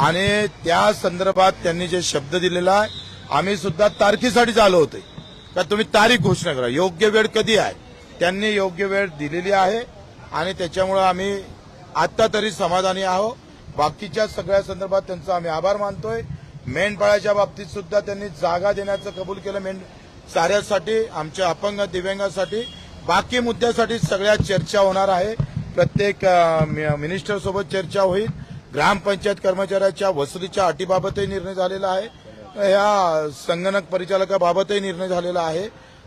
आणि त्या संदर्भात त्यांनी जे शब्द दिलेला आहे आम्ही सुद्धा तारखेसाठीच आलो होते का तुम्ही तारीख घोषणा करा. योग्य वेळ कधी आहे? त्यांनी योग्य वेळ दिलेली आहे आणि त्याच्यामुळे आम्ही आता तरी समाधानी आहोत. बाकीच्या सगळ्या संदर्भात त्यांचा आम्ही आभार मानतोय. मेंढपाळाच्या बाबतीत सुद्धा त्यांनी जागा देण्याचं कबूल केलं. मेंढ साऱ्यासाठी आमच्या अपंग दिव्यांगासाठी. बाकी मुद्द्यासाठी सगळ्या चर्चा होणार आहे. प्रत्येक मिनिस्टर सोबत चर्चा होईल. ग्रामपंचायत कर्मचाऱ्याच्या वसुलीच्या अटीबाबतही निर्णय झालेला आहे. या संगणक परिचालकाबाबतही निर्णय झालेला आहे.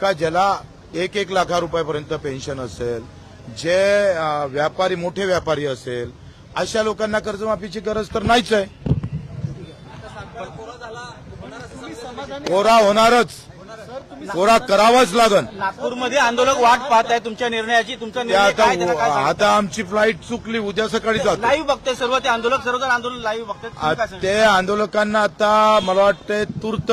का ज्याला एक एक लाखा रुपयापर्यंत पेन्शन असेल जे व्यापारी मोठे व्यापारी असेल अशा लोकांना कर्जमाफीची गरज तर नाहीच आहे. कोरा होणारच. कोरा करावाच लागन. नागपूरमध्ये आंदोलक वाट पाहत आहे तुमच्या निर्णयाची तुमचा निर्णय काय त्याला काय आता सांगता? आता आमची फ्लाईट चुकली उद्या सकाळी जातो. लाईव्ह बघते सर्व ते आंदोलक सर्व आंदोलन लाईव्ह बघतात तुम्ही काय आ- सांगता? ते आंदोलकांना आता मला वाटते तूर्त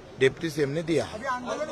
डिप्टी सीएम ने दिया है